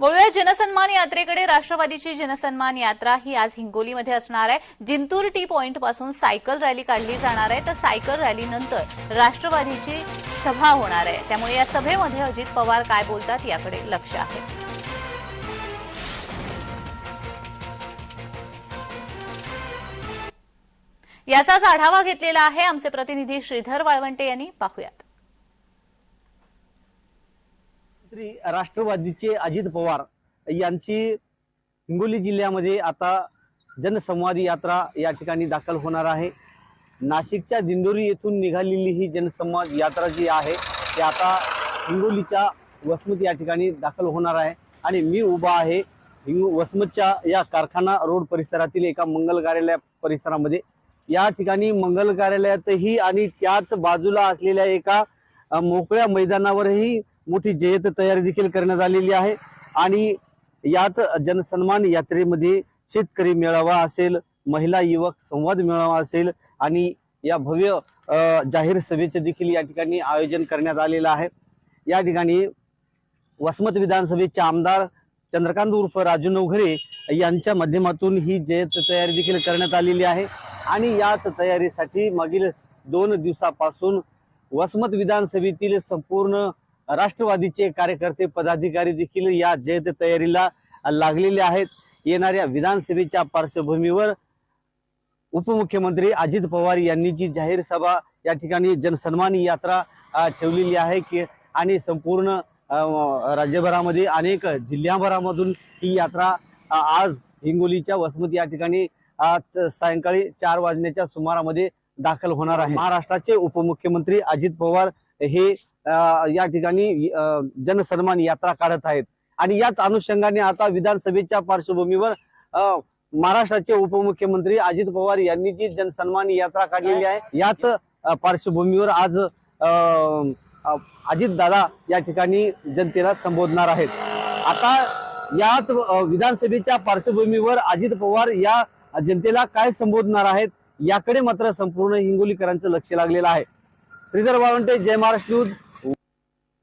वळूया जनसन्मान यात्रेकडे राष्ट्रवादीची जनसन्मान यात्रा ही आज हिंगोलीमध्ये असणार आहे. जिंतूर टी पॉइंटपासून सायकल रॅली काढली जाणार आहे. तर सायकल रॅलीनंतर राष्ट्रवादीची सभा होणार आहे. त्यामुळे या सभेमध्ये अजित पवार काय बोलतात याकडे लक्ष आहे. याचाच आढावा घेतलेला आहे आमचे प्रतिनिधी श्रीधर वाळवंटे यांनी. पाहुयात. मंत्री राष्ट्रवादीचे अजित पवार यांची हिंगोली जिल्ह्यामध्ये आता जनसंवाद यात्रा या ठिकाणी दाखल होणार आहे. नाशिकच्या दिंडोरी येथून निघालेली ही जनसंवाद यात्रा जी आहे ती आता हिंगोलीच्या वसमत या ठिकाणी दाखल होणार आहे. आणि मी उभा आहे हिंग वसमतच्या या कारखाना रोड परिसरातील एका मंगल कार्यालय परिसरामध्ये. या ठिकाणी मंगल कार्यालयातही आणि त्याच बाजूला असलेल्या एका मोकळ्या मैदानावरही मोठी जयत तयारी देखील करण्यात आलेली आहे. आणि याच जनसन्मान यात्रेमध्ये शेतकरी मेळावा असेल महिला युवक संवाद मेळावा असेल आणि या भव्य जाहीर सभेचे देखील या ठिकाणी आयोजन करण्यात आलेलं आहे. या ठिकाणी वसमत विधानसभेचे आमदार चंद्रकांत उर्फ राजू नवघरे यांच्या माध्यमातून ही जयत तयारी देखील करण्यात आलेली आहे. आणि याच तयारीसाठी मागील दोन दिवसापासून वसमत विधानसभेतील संपूर्ण राष्ट्रवादीचे कार्यकर्ते पदाधिकारी देखील या जयंत तयारीला लागलेले आहेत. येणाऱ्या विधानसभेच्या पार्श्वभूमीवर उपमुख्यमंत्री अजित पवार यांनी जी जाहीर सभा या ठिकाणी जनसन्मान यात्रा ठेवलेली आहे की आणि संपूर्ण राज्यभरामध्ये अनेक जिल्ह्याभरामधून ही यात्रा आज हिंगोलीच्या वसमत या ठिकाणी आज सायंकाळी चार वाजण्याच्या सुमारामध्ये दाखल होणार आहे. महाराष्ट्राचे उपमुख्यमंत्री अजित पवार हे या ठिकाणी जनसन्मान यात्रा काढत आहेत. आणि याच अनुषंगाने आता विधानसभेच्या पार्श्वभूमीवर महाराष्ट्राचे उपमुख्यमंत्री अजित पवार यांनी जी जनसन्मान यात्रा काढलेली आहे याच पार्श्वभूमीवर आज अजित दादा या ठिकाणी जनतेला संबोधणार आहेत. आता याच विधानसभेच्या पार्श्वभूमीवर अजित पवार या जनतेला काय संबोधणार आहेत याकडे मात्र संपूर्ण हिंगोलीकरांचं लक्ष लागलेलं आहे. श्रीधर वाळवंटे जय महाराष्ट्र न्यूज.